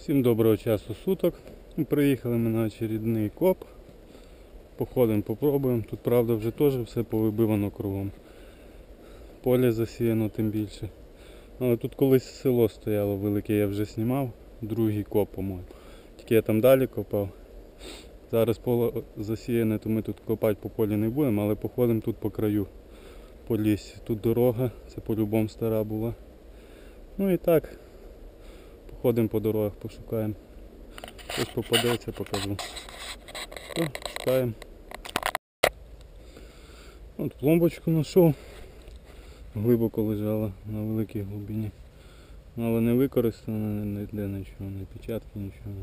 Всім доброго часу суток. Приїхали ми на очередний коп. Походимо, попробуємо. Тут правда вже теж все повибивано кругом. Поле засіяно тим більше. Але тут колись село стояло велике, я вже знімав. Другий коп, по-моєму. Тільки я там далі копав. Зараз поле засіяне, то ми тут копати по полі не будемо, але походимо тут по краю по лісі. Тут дорога, це по-любому стара була. Ну і так, походимо по дорогах, пошукаємо. Щось попадеться, покажу. То, шукаємо. От пломбочку знайшов. Глибоко лежала на великій глибині. Ну, Але не використана ніде нічого, не печатки, нічого.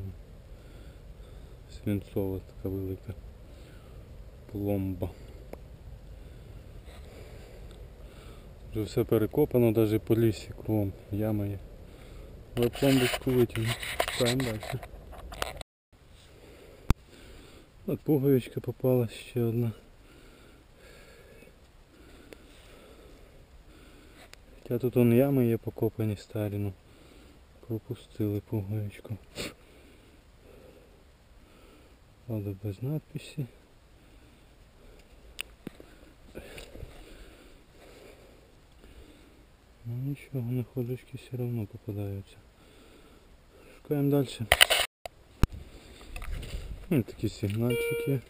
Свинцова така велика пломба. Вже все перекопано, навіть по лісі кругом яма є. Але пломбочку витягну. Шукаємо далі. От пуговичка попалась ще одна. Хоча тут вон ями є покопані старі, ну пропустили пуговичку. Правда без надписі. Ну нічого, находочки все равно попадаються. Шукаємо далі. Ось такі сигнальчики.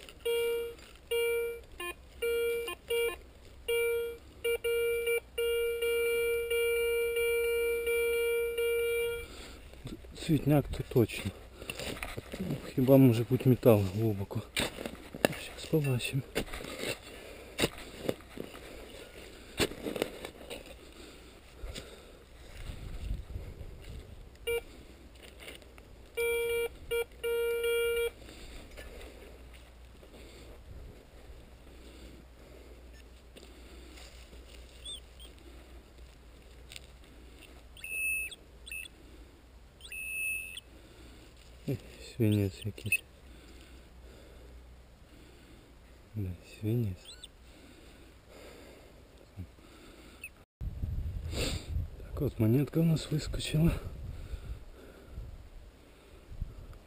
Цвітняк то точно. Ну, Хіба може бути метал глибоко. Зараз побачимо. Свинець якийсь. Да, свинець. Так от монетка у нас вискочила.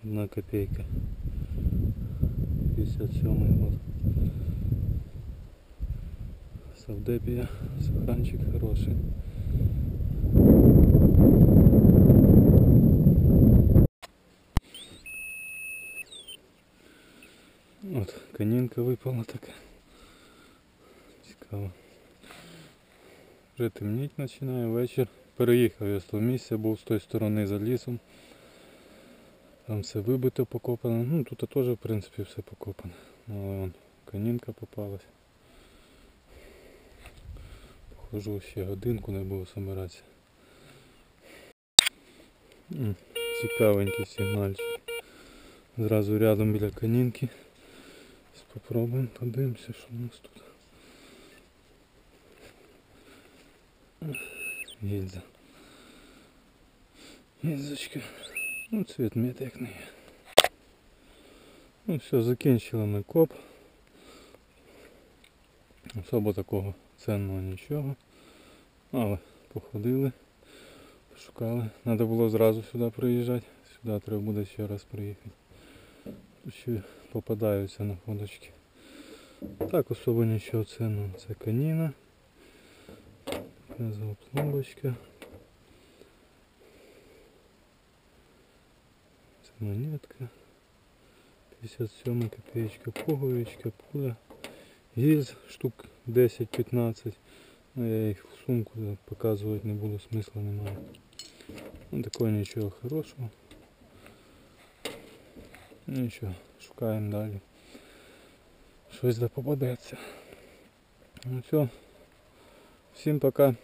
Одна копейка. 57 год. Савдепія, сохранчик хороший. От, канінка випала така. Цікаво. Вже темніть починає вечір. Переїхав я з того місця, був з тої сторони за лісом. Там все вибито, покопано. Ну тут теж в принципі все покопано. Ну, Але вон канінка попалась. Похожу ще годинку, не буду собиратися. Цікавенький сигнальчик. Зразу рядом біля канінки. Попробуємо, подивимося, що у нас тут. Гільза. Гільзочка. Ну, цвіт мед як не є. Ну все, закінчили ми коп. Особо такого ценного нічого. Але походили, пошукали. Треба було зразу сюди приїжджати. Сюди треба буде ще раз приїхати. Ще попадаються находочки. Так особо нічого ценного. Це каніна. Пломбочка. Це монетка. 57 копеечка, пуговичка, пуля. Гільз штук 10-15. Ну, я їх в сумку показувати не буду, смисла немає. Ну такого нічого хорошого. Нічого, шукаємо далі. Щось да попадеться. Ну все. Всім пока.